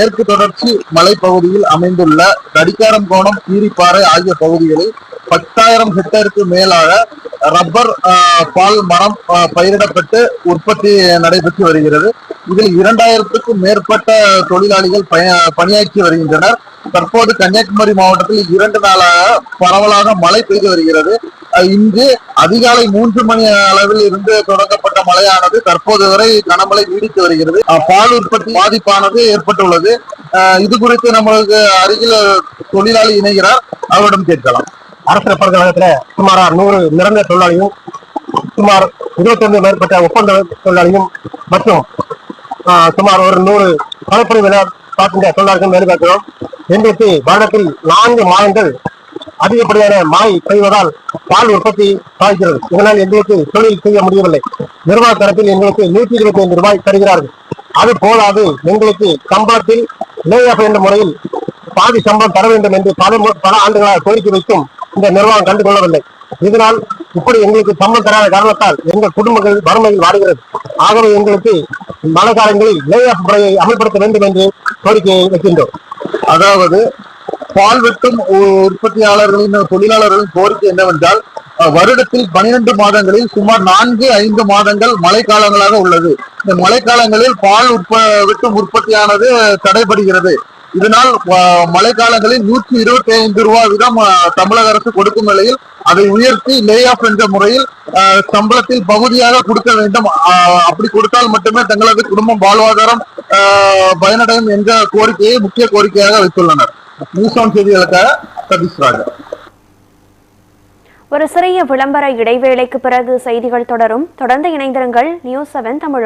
மேற்கு தொடர்ச்சி மலைப்பகுதியில் அமைந்துள்ள கடிகாரம்கோணம் கீரிப்பாறை ஆகிய பகுதிகளில் பத்தாயிரம் ஹெக்டேருக்கு மேலாக ரப்பர் ஆஹ், பால் மரம் பயிரிடப்பட்டு உற்பத்தி நடைபெற்று வருகிறது. இதில் இரண்டாயிரத்துக்கும் மேற்பட்ட தொழிலாளிகள் பணியாற்றி வருகின்றனர். தற்போது கன்னியாகுமரி மாவட்டத்தில் இரண்டு நாளாக பரவலாக மழை பெய்து வருகிறது. இன்று அதிகாலை மூன்று மணி அளவில் இருந்து தொடங்கப்பட்ட மழையானது தற்போது வரை கனமழை நீடித்து வருகிறது. பால் உற்பத்தி பாதிப்பானது ஏற்பட்டுள்ளது. இது குறித்து நம்மளுக்கு அருகில் தொழிலாளி இணைகிறார். அவரிடம் கேட்கலாம். அரசு பல்கலைக்கழகத்துல சுமார் நூறு நிரந்தர தொழிலாளியும் சுமார் இருபத்தைந்து மேற்பட்ட ஒப்பந்த தொழிலாளியும் மற்றும் ஆஹ், சுமார் ஒரு நூறு கலப்பணி வேலை காட்டுகின்ற தொழிலாளர்கள் வேலை பார்க்கிறோம். எங்களுக்கு வருடத்தில் நான்கு மாதங்கள் அதிகப்படியான மாய் பெய்வதால் பால் உற்பத்தி பாதிக்கிறது இதனால் எங்களுக்கு தொழில் செய்ய முடியவில்லை. நிர்வாக தரப்பில் எங்களுக்கு நூற்றி இருபத்தி ஐந்து ரூபாய் தருகிறார்கள். அது போதாது. எங்களுக்கு சம்பளத்தில் லே ஆஃப் என்ற முறையில் பாதி சம்பளம் தர வேண்டும் என்று பல பல ஆண்டுகளாக கோரிக்கை வைத்தும் இந்த நிர்வாகம் கண்டுகொள்ளவில்லை. இதனால் இப்படி எங்களுக்கு சம்பளம் தராத காரணத்தால் எங்கள் குடும்பங்கள் வறுமையில் வாடுகிறது. ஆகவே எங்களுக்கு மழை காலங்களில் லே ஆஃப் முறையை அமல்படுத்த வேண்டும் என்று கோரிக்கையை வைக்கின்றோம். அதாவது பால் வெட்டும் உ- உற்பத்தியாளர்களின் தொழிலாளர்களின் கோரிக்கை என்னவென்றால் வருடத்தில் பனிரெண்டு மாதங்களில் சுமார் நான்கு ஐந்து மாதங்கள் மழைக்காலங்களாக உள்ளது. இந்த மழைக்காலங்களில் பால் உற்ப வெட்டும் உற்பத்தியானது தடைபடுகிறது. இதனால் மழைக்காலங்களில் நூற்றி இருபத்தி ஐந்து ரூபாய் வீதம் தமிழக அரசு கொடுக்கும் நிலையில் அதை உயர்த்தி லே ஆஃப் என்ற முறையில் சம்பளத்தில் பகுதியாக கொடுக்க வேண்டும். அப்படி கொடுத்தால் மட்டுமே தங்களது குடும்பம் வாழ்வாதாரம் பயனடையும் என்ற கோரிக்கையை முக்கிய கோரிக்கையாக வைத்துள்ளனர். நியூஸ் ஆன் செய்திகளுக்காக சதீஷ் ராஜா. ஒரு சிறிய விளம்பர இடைவேளைக்கு பிறகு செய்திகள் தொடரும். தொடர்ந்து இணைந்திருங்கள். News seven Tamil